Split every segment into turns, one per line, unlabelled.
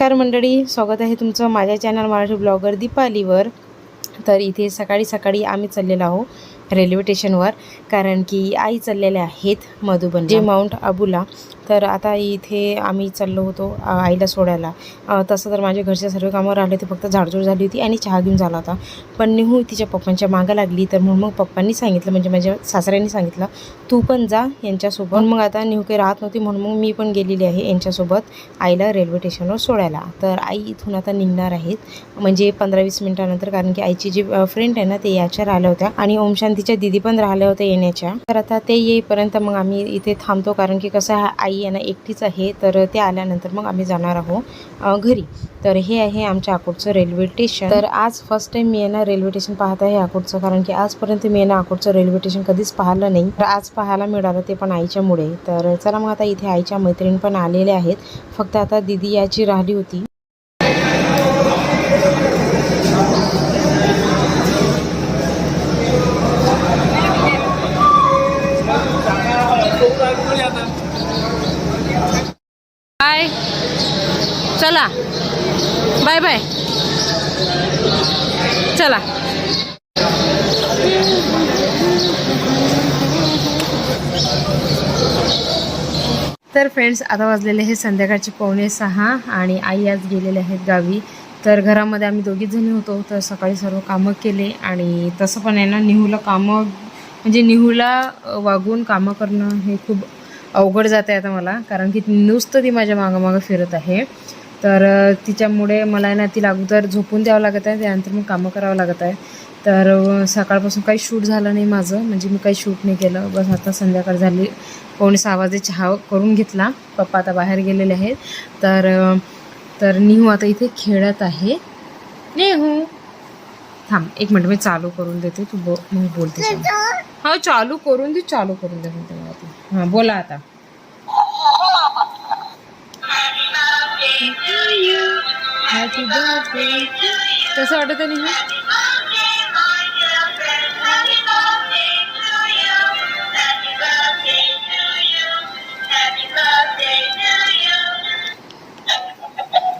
नमस्कार मंडळी स्वागत आहे तुमचं माझ्या चॅनल मराठी ब्लॉगर दीपालीवर. तर इथे सकाळी सकाळी आम्ही चाललेलो आहोत रेल्वे स्टेशनवर कारण की आई चाललेल्या आहेत मधुबन जे माउंट आबूला तर आता इथे आम्ही चाललो होतो आईला सोडायला. तसं तर माझ्या घरच्या सर्व कामं राहिले होते फक्त झाडझूड झाली होती आणि चहा घेऊन झाला होता. पण निहू तिच्या पप्पांच्या मागं लागली तर म्हणून मग पप्पांनी सांगितलं म्हणजे माझ्या सासऱ्यांनी सांगितलं तू पण जा यांच्यासोबत. मग आता निहू काही राहत नव्हती म्हणून मग मी पण गेलेली आहे यांच्यासोबत आईला रेल्वे स्टेशनवर सोडायला. तर आई इथून आता निघणार आहेत म्हणजे पंधरा वीस मिनिटानंतर कारण की आईची जी फ्रेंड आहे ना ते याच्या राहिल्या होत्या आणि ओम शांतीच्या दिदी पण राहिल्या होत्या येण्याच्या. तर आता ते येईपर्यंत मग आम्ही इथे थांबतो कारण की कसं आहे, आई यांना ना एकटीच आहे तर ते आल्यानंतर मग आम्ही जाणार आहोत घरी. तर हे आहे आमच्या अकोटचं रेल्वे स्टेशन. तर आज फर्स्ट टाइम मी आहे ना रेल्वे स्टेशन पाहत आहे अकोटचं कारण की आजपर्यंत मी आहे ना अकोटचं रेल्वे स्टेशन कधीच पाहिलं नाही. तर आज पाहायला मिळालं ते पण आईच्यामुळे. तर चला मग आता इथे आईच्या मैत्रीण पण आलेल्या आहेत. फक्त आता दिदी याची राहिली होती.
Bye bye. चला.
तर फ्रेंड्स आता वाजलेले हे संध्याकाळचे पावणे सहा आणि आई आज गेलेले आहेत गावी. तर घरामध्ये आम्ही दोघीच जणी होतो तर सकाळी सर्व कामं केले आणि तसं पण आहे ना निहूला कामं म्हणजे निहूला वागून कामं करणं हे खूप अवघड जात आहे आता मला कारण की नुसतं ती माझ्या मागं मागं फिरत आहे. तर तिच्यामुळे मला ना तिला अगोदर झोपून द्यावं लागत आहे त्यानंतर मग कामं करावं लागत आहे. तर सकाळपासून काही शूट झालं नाही माझं म्हणजे मी काही शूट नाही केलं. बस आता संध्याकाळ झाली. पावणे सहा वाजे चहा करून घेतला. पप्पा आता बाहेर गेलेले आहेत. तर तर निहू आता इथे खेळत आहे. नेहू! थांब एक मिनिट मी चालू करून देते. तू बो मग बोलते. हा चालू करून दे चालू करून दे म्हणते मला ती. हा बोला आता. हॅपी बर्थडे कसं वाटत आहे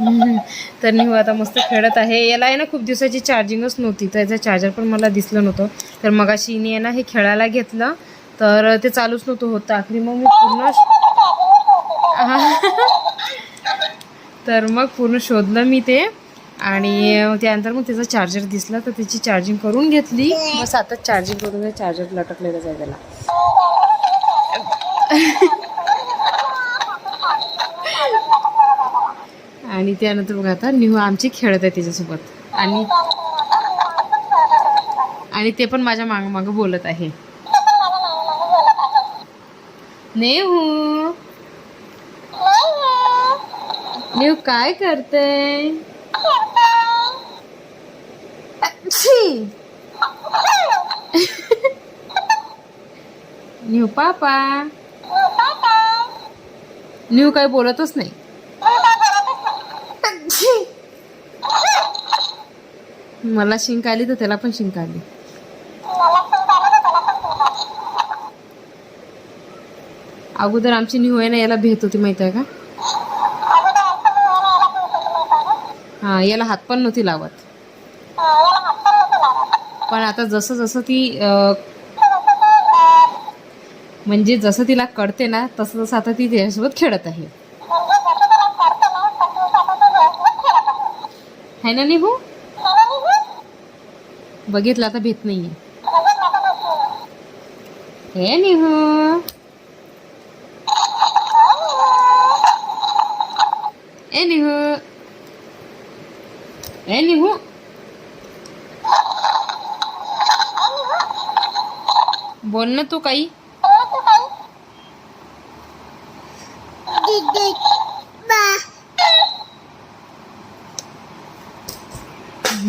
तर निहू आता मस्त खेळत आहे. याला आहे ना खूप दिवसाची चार्जिंगच नव्हती. तर याचं चार्जर पण मला दिसलं नव्हतं. तर मगाशी हिने ना हे खेळायला घेतलं. तर ते चालूच नव्हतं होतं. आखरी मग मी पूर्ण तर मग पूर्ण शोधलं मी ते. आणि त्यानंतर मग त्याचा चार्जर दिसला तर त्याची चार्जिंग करून घेतली. मग आता चार्जिंग करून चार्जर लटकलेलं जाय त्याला. आणि त्यानंतर बघा आता निहू आमची खेळत आहे त्याच्यासोबत. आणि आणि ते पण माझ्या माग माग बोलत आहे. नेहू! नेहू काय करते नेहू पापा. न्यू काय बोलतच नाही. मला शिंक आली तर त्याला पण शिंक आली. अगोदर आमची न्यू आहे ना याला भेट होती माहिती आहे का? हा याला हात पण नव्हती लावत. पण आता जसं जसं ती म्हणजे जसं तिला कळते ना तसं तसं आता ती त्याच्यासोबत खेळत आहे. है ना निहू? बघितलं आता भेट नाहीये. हे निहू ए निहू ए निहू बोल ना तू काही.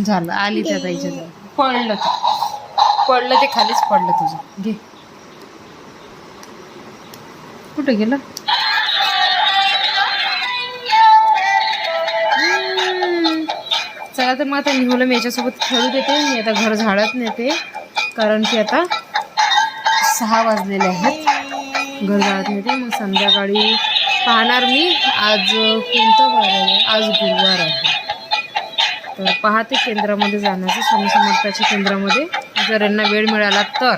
झालं आली त्या ताईच्या जवळ. पडलं ते. पडलं ते खालीच पडलं तुझं. घे. कुठं गेलं? चला तर मग आता मुलं मी याच्यासोबत खेळू देते मी आता घर झाडत नेते कारण की आता सहा वाजलेले आहेत. घर झाडत नेते मग संध्याकाळी पाहणार मी. आज कोणता वार आहे? आज गुरुवार आहे. तर पाहते केंद्रामध्ये जाण्याचं स्वामी समर्थाच्या केंद्रामध्ये. जर यांना वेळ मिळाला तर.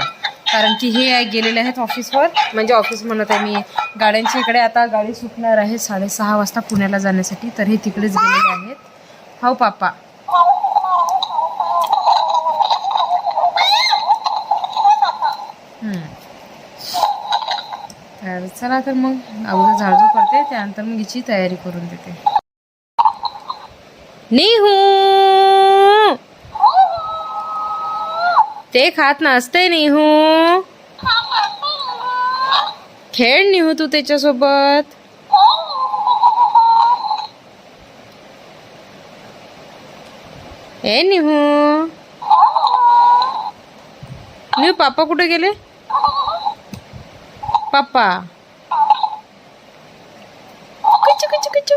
कारण की हे आहे- गेलेले आहेत ऑफिसवर. म्हणजे ऑफिस म्हणत आहे मी गाड्यांच्या इकडे आता गाडी सुटणार आहे साडेसहा वाजता पुण्याला जाण्यासाठी. तर हे तिकडेच गेलेले आहेत. हो पापा. तर चला तर मग अगोदर झाडू करते त्यानंतर मग हिची तयारी करून देते. निहू! ते खात नसते निहू. खेळ निहू तू त्याच्यासोबत. ए निहू. निहू पापा कुठे गेले? पापा कुचू कुचू कुचू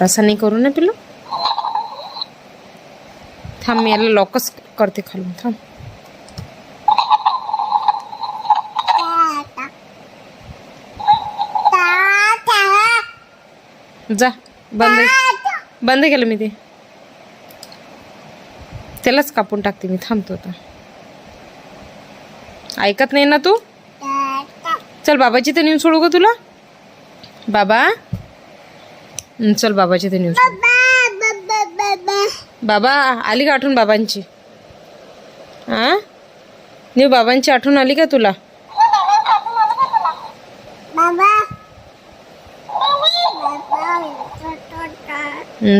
तसं नाही करू ना पिलू थांब मी याला लॉकच करते खालून थांब जा बंद बंद केलं मी ते त्यालाच कापून टाकते मी थांबतो आता ऐकत नाही ना तू? चल बाबाची तर नेऊन सोडू का तुला. बाबा. चल बाबाची तर नेऊन सोडू. बाबा आली का आठवण बाबांची? हा नेऊ बाबांची आठवण आली का तुला?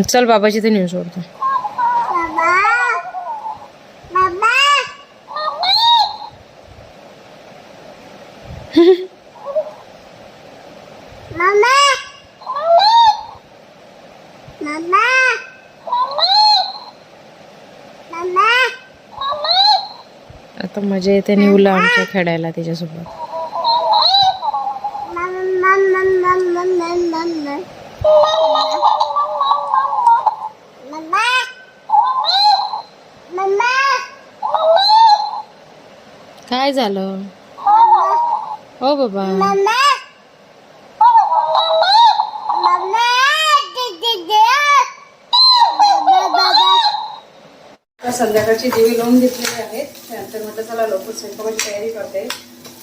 चल बाबाची तर नेऊन सोडतो. आता मजा येते निवला आमच्या खेळायला त्याच्यासोबत काय झालं? हो बाबा. संध्याकाळची देवी लावून घेतलेली आहेत त्यानंतर म्हटलं चला लवकर स्वयंपाकाची तयारी करते.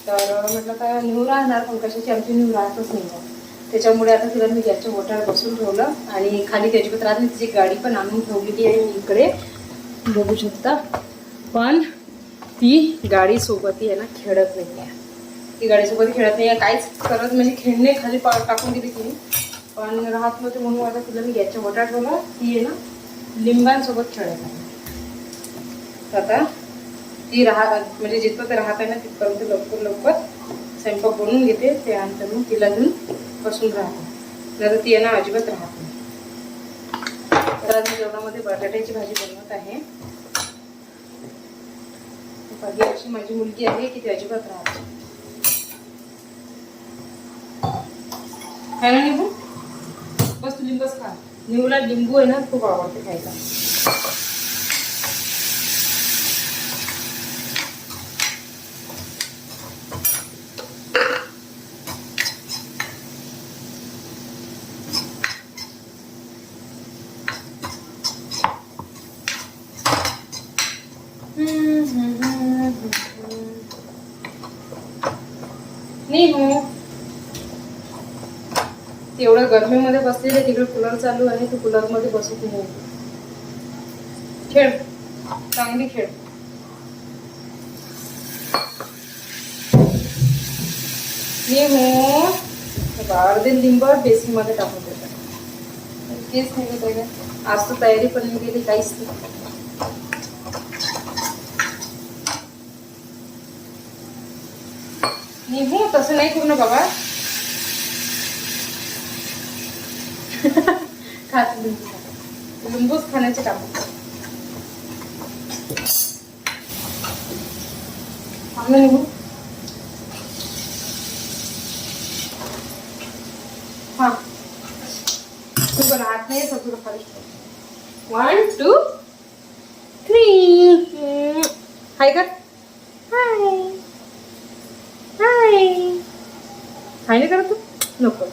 तर म्हटलं का न्यू राहणार पण कशाची आमची न्यू राहतच नाही आहे. त्याच्यामुळे आता तिला मी गॅसच्या मोठ्यावर बसून ठेवलं आणि खाली त्याच्यात राहत नाही तिची गाडी पण आणून ठेवलेली आहे मी इकडे. बघू शकता. पण ती गाडीसोबतही आहे ना खेळत नाही आहे. ती गाडीसोबत खेळत नाही आहे. काहीच करत म्हणजे खेळणे खाली पा टाकून दिली तिने. पण राहत नव्हते म्हणून आता तिला मी गॅसच्या मोठ्या ठेवलं. ती आहे ना लिंबांसोबत खेळत आहे. तर आता ती राहा म्हणजे जिथं ते राहत आहे ना तिथपर्यंत लवकर लवकर स्वयंपाक बनवून घेते त्यानंतर मग तिला घेऊन बसून राहते. नाही तर ती यांना अजिबात राहत नाही. तर आज मी जेवणामध्ये बटाट्याची भाजी बनवत आहे. बाकी अशी माझी मुलगी आहे की ती अजिबात राहते है ना निंबू? बस तू लिंबूच खा. निवला लिंबू आहे ना खूप आवडते खायला. नाही हो. तेवढं गरमीमध्ये बसलेले तिकडे कूलर चालू आहे तू कूलरमध्ये बसत नाही हो. खेळ. चांगली खेळ. मी हो. अर्धे लिंब बेसिनमध्ये टाकून देतात तेच नाही आहे का? आज तर तयारी पण नाही केली काहीच नाही. निघू तसं नाही करू ना बाबा. खात लिंबू लिंबूच खाण्याचे काम चांगलं निघू तू पण हात नाही येत तुला खाली वन टू थ्री हाय का? हाय हाय
हाय नाही करत तू नको.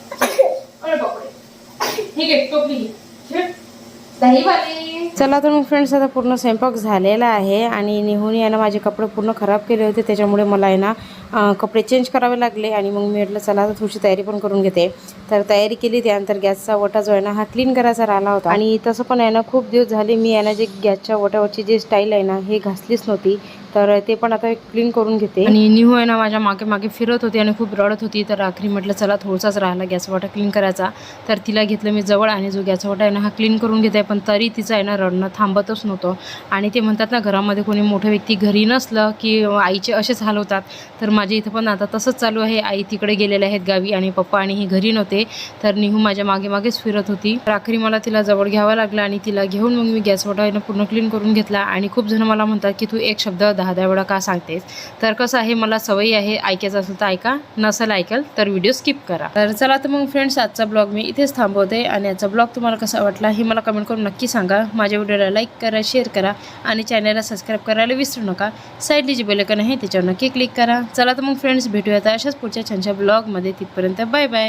चला तर मग फ्रेंड्स आता पूर्ण स्वयंपाक झालेला आहे आणि निहून यानं माझे कपडे पूर्ण खराब केले होते त्याच्यामुळे मला आहे ना कपडे चेंज करावे लागले आणि मग मी म्हटलं चला आता थोडीशी तयारी पण करून घेते. तर तयारी केली त्यानंतर गॅसचा वटा जो आहे ना हा क्लीन करायचा राहिला होता. आणि तसं पण आहे ना खूप दिवस झाले मी आहे ना जे गॅसच्या वटावरची जी स्टाईल आहे ना हे घासलीच नव्हती. तर ते पण आता क्लीन करून घेते. आणि निहू आहे ना माझ्या मागे मागे फिरत होती आणि खूप रडत होती. तर आखरी म्हटलं चला थोडासाच राहिला गॅस वाटा क्लीन करायचा. तर तिला घेतलं मी जवळ आणि जो गॅस वाटा आहे ना हा क्लीन करून घेते. पण तरी तिचं आहे ना रडणं थांबतच नव्हतं. आणि ते म्हणतात ना घरामध्ये कोणी मोठं व्यक्ती घरी नसलं की आईचे असेच हाल होतात. तर माझ्या इथं पण आता तसंच चालू आहे. आई तिकडे गेलेले आहेत गावी आणि पप्पा आणि ही घरी नव्हते. तर निहू माझ्या मागे मागेच फिरत होती. तर आखरी मला तिला जवळ घ्यावं लागलं आणि तिला घेऊन मग मी गॅस वाटा आहे ना पूर्ण क्लीन करून घेतला. आणि खूप जण मला म्हणतात की तू एक शब्द दहा दहा का सांगतेस? तर कसं आहे मला सवयी आहे ऐकायचं असेल तर ऐका नसेल ऐकाल तर व्हिडिओ स्किप करा. तर चला तर मग फ्रेंड्स आजचा ब्लॉग मी इथेच थांबवते आणि आजचा ब्लॉग तुम्हाला कसा वाटला हे मला कमेंट करून नक्की सांगा. माझ्या व्हिडिओला लाईक करा शेअर करा आणि चॅनलला सबस्क्राईब करायला विसरू नका. साईडली जी बेलकन आहे त्याच्यावर नक्की क्लिक करा. चला तर मग फ्रेंड्स भेटूया अशाच पुढच्या छानशा ब्लॉगमध्ये. तिथपर्यंत बाय बाय.